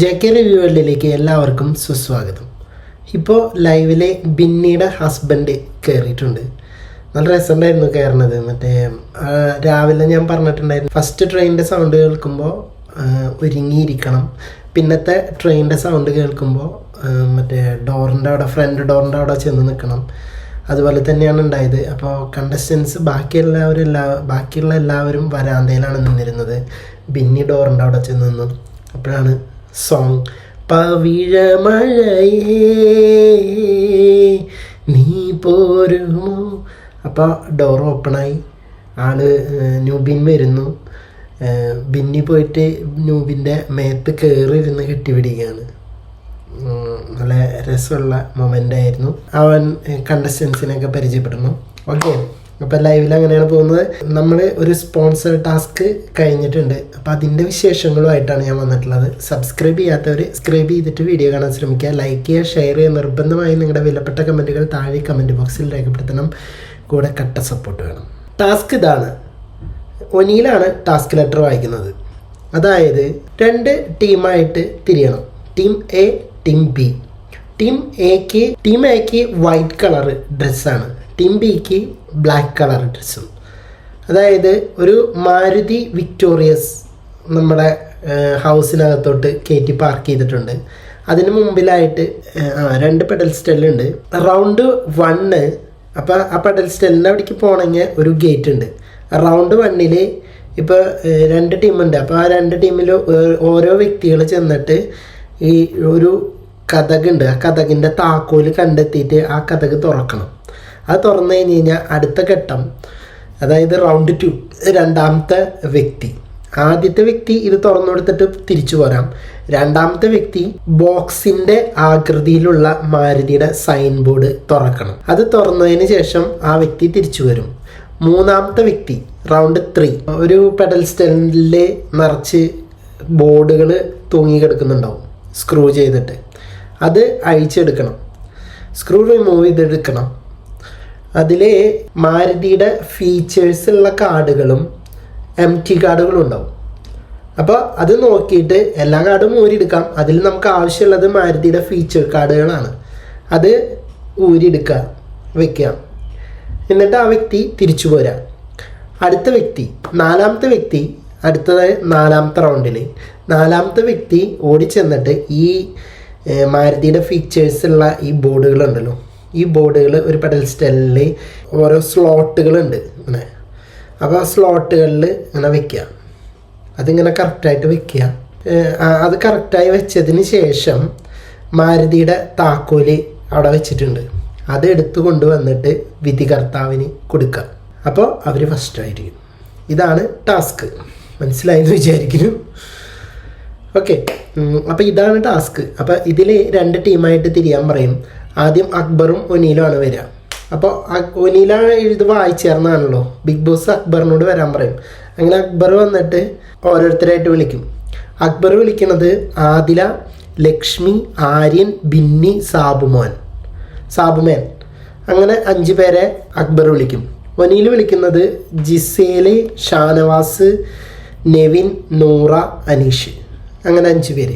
J K review വേൾഡിലേക്ക് എല്ലാവർക്കും സുസ്വാഗതം. ഇപ്പോൾ ലൈവിലെ ബിന്നിയുടെ ഹസ്ബൻഡ് കയറിയിട്ടുണ്ട് നല്ല രസമുണ്ടായിരുന്നു കയറണത് മറ്റേ രാവിലെ ഞാൻ പറഞ്ഞിട്ടുണ്ടായിരുന്നു ഫസ്റ്റ് ട്രെയിനിന്റെ സൗണ്ട് കേൾക്കുമ്പോൾ ഒരുങ്ങിയിരിക്കണം. പിന്നത്തെ ട്രെയിനിന്റെ സൗണ്ട് കേൾക്കുമ്പോൾ മറ്റേ ഡോറിന്റെ അവിടെ ഫ്രണ്ട് ഡോറിന്റെ അവിടെ ചെന്ന് നിൽക്കണം. അതുപോലെ തന്നെയാണ് ഉണ്ടായത്. അപ്പോൾ കണ്ടസ്റ്റൻസ് ബാക്കി എല്ലാവരും എല്ലാ ബാക്കിയുള്ള എല്ലാവരും വരാന്തയിലാണ് നിന്നിരുന്നത്. ബിന്നി ഡോറിന്റെ അവിടെ ചെന്ന് നിന്നു. അപ്പോഴാണ് സോങ് പവിഴമഴയേ നീ പോരുമോ? അപ്പോൾ ഡോർ ഓപ്പണായി ആൾ ന്യൂബിൻ വരുന്നു. ബിന്നി പോയിട്ട് ന്യൂബിന്റെ മേത്ത് കയറി ഇരുന്ന് കെട്ടിപിടിക്കുകയാണ് നല്ല രസമുള്ള മൊമെന്റ് ആയിരുന്നു. അവൻ കണ്ടസ്റ്റൻസിനൊക്കെ പരിചയപ്പെടുന്നു. ഓക്കെ അപ്പോൾ ലൈവിൽ അങ്ങനെയാണ് പോകുന്നത്. നമ്മൾ ഒരു സ്പോൺസർ ടാസ്ക് കഴിഞ്ഞിട്ടുണ്ട്. അപ്പോൾ അതിന്റെ വിശേഷങ്ങളുമായിട്ടാണ് ഞാൻ വന്നിട്ടുള്ളത്. സബ്സ്ക്രൈബ് ചെയ്യാത്തവർ സബ്സ്ക്രൈബ് ചെയ്തിട്ട് വീഡിയോ കാണാൻ ശ്രമിക്കുക. ലൈക്ക് ചെയ്യുക ഷെയർ ചെയ്യുക. നിർബന്ധമായും നിങ്ങളുടെ വിലപ്പെട്ട കമന്റുകൾ താഴെ കമന്റ് ബോക്സിൽ രേഖപ്പെടുത്തണം. കൂടെ കട്ട സപ്പോർട്ട് വേണം. ടാസ്ക് ഇതാണ്. ഒനിയിലാണ് ടാസ്ക് ലെറ്റർ വായിക്കുന്നത്. അതായത് രണ്ട് ടീമായിട്ട് തിരിയണം. Team A team B team എക്ക് ടീം എക്ക് വൈറ്റ് കളർ ഡ്രസ്സാണ് ടീം ബിക്ക് ബ്ലാക്ക് കളർ ഡ്രസ്സും അതായത് ഒരു മാരുതി വിക്ടോറിയസ് നമ്മുടെ ഹൗസിനകത്തോട്ട് കയറ്റി പാർക്ക് ചെയ്തിട്ടുണ്ട്. അതിന് മുമ്പിലായിട്ട് രണ്ട് പെഡൽ സ്റ്റെല്ലുണ്ട് റൗണ്ട് വണ്ണ് അപ്പോൾ ആ പെഡൽ സ്റ്റെല്ലിന്റെ അവിടേക്ക് പോകണമെങ്കിൽ ഒരു ഗേറ്റ് ഉണ്ട്. റൗണ്ട് വണ്ണിൽ ഇപ്പോൾ രണ്ട് ടീമുണ്ട് അപ്പോൾ ആ രണ്ട് ടീമിൽ ഓരോ വ്യക്തികൾ ചെന്നിട്ട് ഈ ഒരു കഥകുണ്ട് ആ കഥകിന്റെ താക്കോൽ കണ്ടെത്തിയിട്ട് ആ കഥക് തുറക്കണം. അത് തുറന്നു കഴിഞ്ഞ് കഴിഞ്ഞാൽ അടുത്ത ഘട്ടം അതായത് റൗണ്ട് ടു രണ്ടാമത്തെ വ്യക്തി. ആദ്യത്തെ വ്യക്തി ഇത് തുറന്നു കൊടുത്തിട്ട് തിരിച്ചു പോരാം. രണ്ടാമത്തെ വ്യക്തി ബോക്സിന്റെ ആകൃതിയിലുള്ള മാരുതിയുടെ സൈൻ ബോർഡ് തുറക്കണം. അത് തുറന്നതിന് ശേഷം ആ വ്യക്തി തിരിച്ചു വരും. മൂന്നാമത്തെ വ്യക്തി റൗണ്ട് ത്രീ ഒരു പെഡൽ സ്റ്റെൻഡിൽ നിറച്ച് ബോർഡുകൾ തൂങ്ങി കിടക്കുന്നുണ്ടാവും സ്ക്രൂ ചെയ്തിട്ട്. അത് അഴിച്ചെടുക്കണം. സ്ക്രൂ റിമൂവ് ചെയ്തെടുക്കണം. അതിൽ മാരുതിയുടെ ഫീച്ചേഴ്സ് ഉള്ള കാർഡുകളും എം ടി കാർഡുകളും ഉണ്ടാവും അപ്പോൾ അത് നോക്കിയിട്ട് എല്ലാ കാർഡും ഊരിയെടുക്കാം. അതിൽ നമുക്ക് ആവശ്യമുള്ളത് മാരുതിയുടെ ഫീച്ചർ കാർഡുകളാണ്. അത് ഊരിയെടുക്കുക വെക്കാം എന്നിട്ട് ആ വ്യക്തി തിരിച്ചു പോരാ. അടുത്ത വ്യക്തി നാലാമത്തെ വ്യക്തി അടുത്തത് നാലാമത്തെ റൗണ്ടിൽ നാലാമത്തെ വ്യക്തി ഓടിച്ചെന്നിട്ട് ഈ മാരുതിയുടെ ഫീച്ചേഴ്സുള്ള ഈ ബോർഡുകളുണ്ടല്ലോ. ഈ ബോർഡുകൾ ഒരു പെഡൽ സ്റ്റെല്ലിൽ ഓരോ സ്ലോട്ടുകളുണ്ട് ഇങ്ങനെ. അപ്പോൾ ആ സ്ലോട്ടുകളിൽ ഇങ്ങനെ വെക്കുക അതിങ്ങനെ കറക്റ്റായിട്ട് വെക്കുക അത് കറക്റ്റായി വെച്ചതിന് ശേഷം മാരുതിയുടെ താക്കോൽ അവിടെ വെച്ചിട്ടുണ്ട്. അത് എടുത്തു കൊണ്ടുവന്നിട്ട് വിധികർത്താവിന് കൊടുക്കുക അപ്പോൾ അവർ ഫസ്റ്റ് ആയിരിക്കും. ഇതാണ് ടാസ്ക് മനസ്സിലായെന്ന് വിചാരിക്കുന്നു. ഓക്കെ അപ്പോൾ ഇതാണ് ടാസ്ക് അപ്പോൾ ഇതിൽ രണ്ട് ടീമായിട്ട് തിരിയാൻ പറയും. ആദ്യം അക്ബറും ഒനീലുമാണ് വരിക. അപ്പോൾ ഒനീല ഇത് വായിച്ചേർന്നാണല്ലോ. ബിഗ് ബോസ് അക്ബറിനോട് വരാൻ പറയും. അങ്ങനെ അക്ബർ വന്നിട്ട് ഓരോരുത്തരായിട്ട് വിളിക്കും. അക്ബർ വിളിക്കുന്നത് ആദില ലക്ഷ്മി ആര്യൻ ബിന്നി സാബുമോൻ. സാബുമേൻ. അങ്ങനെ അഞ്ച് പേരെ അക്ബർ വിളിക്കും. ഒനീൽ വിളിക്കുന്നത് ജിസേൽ ഷാനവാസ് നെവിൻ നൂറ അനീഷ്. അങ്ങനെ അഞ്ച് പേര്.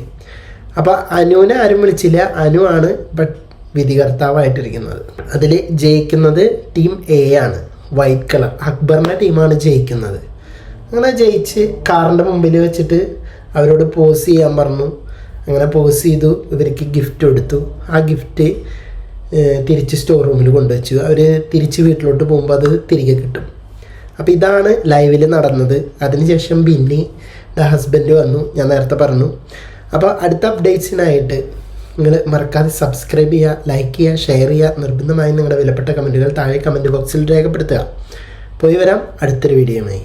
അപ്പോൾ അനുവിനെ ആരും വിളിച്ചില്ല. അനു ആണ്. ബട്ട് വിധികർത്താവായിട്ടിരിക്കുന്നത്. അതിൽ ജയിക്കുന്നത് ടീം എ ആണ്. വൈറ്റ് കളർ അക്ബറിന്റെ ടീമാണ് ജയിക്കുന്നത്. അങ്ങനെ ജയിച്ച് കാറിന്റെ മുമ്പിൽ വെച്ചിട്ട് അവരോട് പോസ് ചെയ്യാൻ പറഞ്ഞു. അങ്ങനെ പോസ് ചെയ്തു. ഇവർക്ക് ഗിഫ്റ്റ് കൊടുത്തു. ആ ഗിഫ്റ്റ് തിരിച്ച് സ്റ്റോർ റൂമിൽ കൊണ്ടുവച്ചു. അവർ തിരിച്ച് വീട്ടിലോട്ട് പോകുമ്പോൾ അത് തിരികെ കിട്ടും. അപ്പോൾ ഇതാണ് ലൈവിൽ നടന്നത്. അതിനുശേഷം ബിന്നി ഹസ്ബൻഡ് വന്നു. ഞാൻ നേരത്തെ പറഞ്ഞു. അപ്പോൾ അടുത്ത അപ്ഡേറ്റ്സിനായിട്ട് നിങ്ങൾ മറക്കാതെ സബ്സ്ക്രൈബ് ചെയ്യുക ലൈക്ക് ചെയ്യുക ഷെയർ ചെയ്യുക. നിർബന്ധമായും നിങ്ങളുടെ വിലപ്പെട്ട കമന്റുകൾ താഴെ കമന്റ് ബോക്സിൽ രേഖപ്പെടുത്തുക. പോയി വരാം അടുത്തൊരു വീഡിയോയുമായി